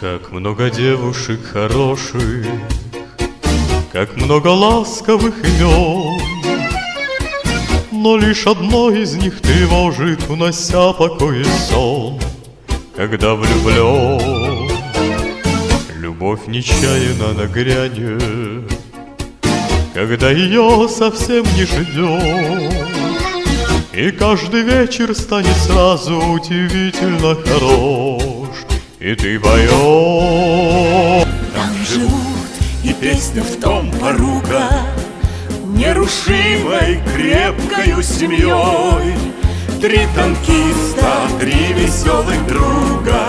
Как много девушек хороших, Как много ласковых имен, Но лишь одно из них тревожит, Унося покой и сон, Когда влюблен. Любовь нечаянно нагрянет, Когда ее совсем не ждет, И каждый вечер станет сразу удивительно хорош, И ты поешь. Там живут, и песня в том порука Нерушимой, крепкою семьей Три танкиста, три веселых друга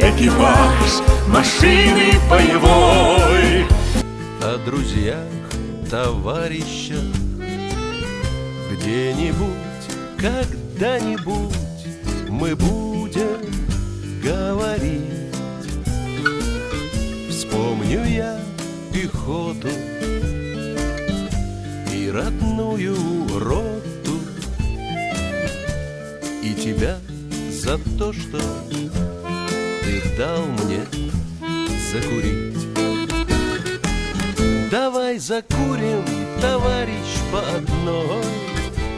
Экипаж машины боевой. О друзьях, товарищах Где-нибудь, когда-нибудь мы будем говорить. Вспомню я пехоту и родную роту И тебя за то, что ты дал мне закурить. Давай закурим, товарищ, по одной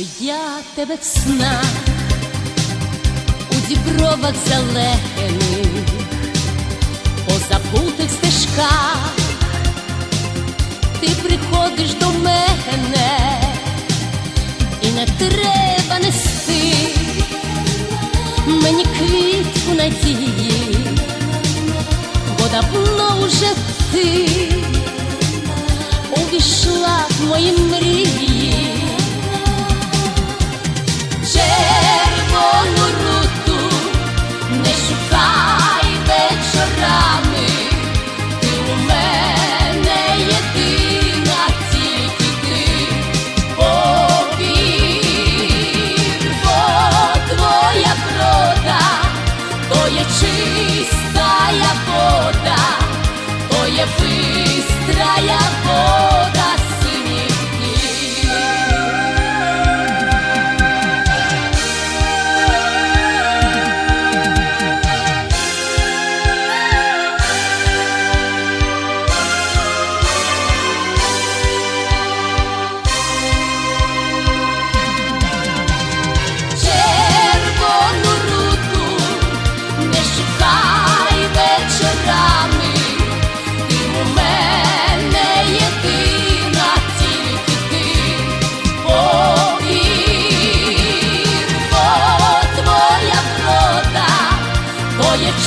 Бачу я тебе в снах у дібровах зелених, по забутих стежках, ти приходиш до мене, і не треба нести мені квітку надії, бо давно вже ти увійшла в мої мрії. desire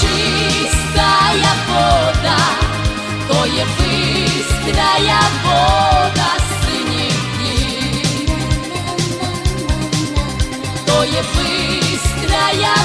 чистая вода, то є бистрая вода синіх то є бистрая.